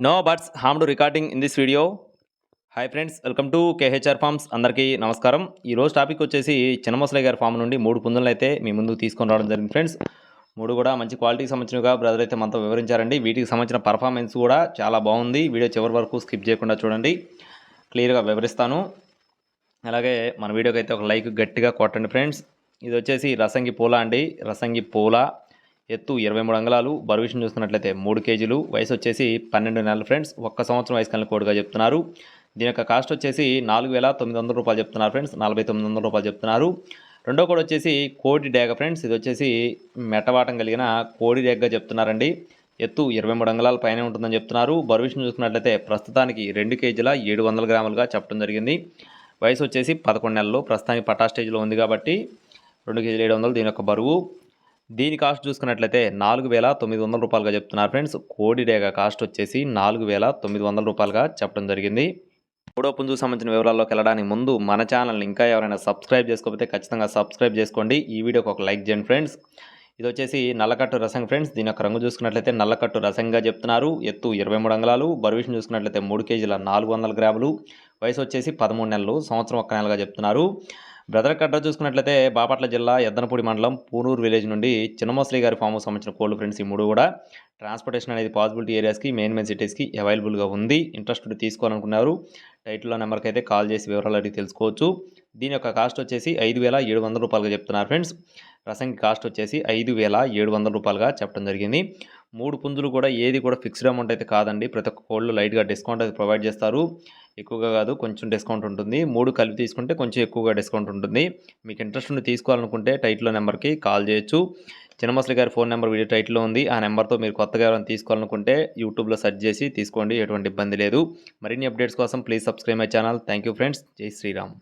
No birds harm recording in this video hi friends welcome to KHR farms అందరికీ నమస్కారం ఈ రోజు topic వచ్చేసి చిన్నమసలయ్య గారి ఫామ్ నుండి మూడు పుంజులను అయితే మీ ముందు తీసుకొని రావడం జరిగింది ఫ్రెండ్స్ మూడు కూడా మంచి క్వాలిటీకి సంబంధించినగా బ్రదర్ అయితే మనతో వివరించారండి. వీటికి సంబంధించిన పర్ఫార్మెన్స్ కూడా చాలా బాగుంది. వీడియో చివరి వరకు స్కిప్ చేయకుండా చూడండి. క్లియర్గా వివరిస్తాను. అలాగే మన వీడియోకి అయితే ఒక లైక్ గట్టిగా కొట్టండి ఫ్రెండ్స్ ఇది వచ్చేసి రసంగి పూల అండి. రసంగి పూల ఎత్తు ఇరవై మూడు అంగళాలు బరువు విషయం మూడు కేజీలు. వయసు వచ్చేసి పన్నెండు నెలలు ఫ్రెండ్స్ ఒక్క సంవత్సరం వయసు కలిగిన కోడిగా చెప్తున్నారు. దీని యొక్క కాస్ట్ వచ్చేసి నాలుగు వేల తొమ్మిది వందల రూపాయలు చెప్తున్నారు ఫ్రెండ్స్ నలభై తొమ్మిది వందల రూపాయలు చెప్తున్నారు. రెండో కోడి వచ్చేసి కోడి డేగ ఫ్రెండ్స్ ఇది వచ్చేసి మెటవాటం కలిగిన కోడి డేగగా చెప్తున్నారండి. ఎత్తు ఇరవై మూడు అంగళాల పైనే ఉంటుందని చెప్తున్నారు. బరువు విషయం చూసుకున్నట్లయితే ప్రస్తుతానికి రెండు కేజీల ఏడు వందల గ్రాములుగా చెప్పడం జరిగింది. వయసు వచ్చేసి పదకొండు నెలలు ప్రస్తుతానికి పటా స్టేజ్లో ఉంది కాబట్టి రెండు కేజీలు ఏడు వందలు దీని యొక్క బరువు. దీని కాస్ట్ చూసుకున్నట్లయితే నాలుగు వేల తొమ్మిది వందల రూపాయలుగా చెప్తున్నారు ఫ్రెండ్స్. కోడి డేగ కాస్ట్ వచ్చేసి నాలుగు వేల తొమ్మిది వందల రూపాయలుగా చెప్పడం జరిగింది. మూడో పుంజుకు సంబంధించిన వివరాల్లోకి వెళ్ళడానికి ముందు మన ఛానల్ని ఇంకా ఎవరైనా సబ్స్క్రైబ్ చేసుకోకపోతే ఖచ్చితంగా సబ్స్క్రైబ్ చేసుకోండి. ఈ వీడియోకి ఒక లైక్ చేయండి ఫ్రెండ్స్. ఇది వచ్చేసి నల్లకట్టు రసం ఫ్రెండ్స్. దీని యొక్క రంగు చూసుకున్నట్లయితే నల్లకట్టు రసంగా చెప్తున్నారు. ఎత్తు ఇరవై మూడు అంగళాలు. బరువిషన్ చూసుకున్నట్లయితే మూడు కేజీల నాలుగు వందల గ్రాములు. వయసు వచ్చేసి పదమూడు నెలలు. సంవత్సరం ఒక్క నెలగా చెప్తున్నారు. బ్రదర్ కట్ట చూసుకున్నట్లయితే బాపట్ల జిల్లా ఎద్దనపూడి మండలం పూనూరు విలేజ్ నుండి చిన్నమోసలి గారి ఫామ్ సంబంధించిన కోల్డ్ ఫ్రెండ్స్ ఈ మూడు కూడా ట్రాన్స్పోర్టేషన్ అనేది పాసిబిలిటీ ఏరియాస్కి మెయిన్ మెయిన్ సిటీస్కి అవైలబుల్గా ఉంది. ఇంట్రెస్ట్ తీసుకోవాలనుకున్నారు. టైటిల్లో నెంబర్కి అయితే కాల్ చేసి వివరాలు అడిగి తెలుసుకోవచ్చు. దీని యొక్క కాస్ట్ వచ్చేసి ఐదు వేల ఏడు వందల రూపాయలుగా చెప్తున్నారు ఫ్రెండ్స్. రసంకి కాస్ట్ వచ్చేసి ఐదు వేల ఏడు వందల రూపాయలుగా చెప్పడం జరిగింది. మూడు పుంజులు కూడా ఏది కూడా ఫిక్స్డ్ అమౌంట్ అయితే కాదండి. ప్రతి ఒక్క కోళ్ళు లైట్గా డిస్కౌంట్ అయితే ప్రొవైడ్ చేస్తారు. ఎక్కువగా కాదు కొంచెం డిస్కౌంట్ ఉంటుంది. మూడు కలిపి తీసుకుంటే కొంచెం ఎక్కువగా డిస్కౌంట్ ఉంటుంది. మీకు ఇంట్రెస్ట్ ఉండి తీసుకోవాలనుకుంటే టైట్లో నెంబర్కి కాల్ చేయొచ్చు. చిన్నమసలి గారి ఫోన్ నెంబర్ వీడియో టైట్లో ఉంది. ఆ నెంబర్తో మీరు కొత్తగా ఎవరైనా తీసుకోవాలనుకుంటే యూట్యూబ్లో సెర్చ్ చేసి తీసుకోండి. ఎటువంటి ఇబ్బంది లేదు. మరిన్ని అప్డేట్స్ కోసం please subscribe my channel. Thank you friends. జై శ్రీరామ్.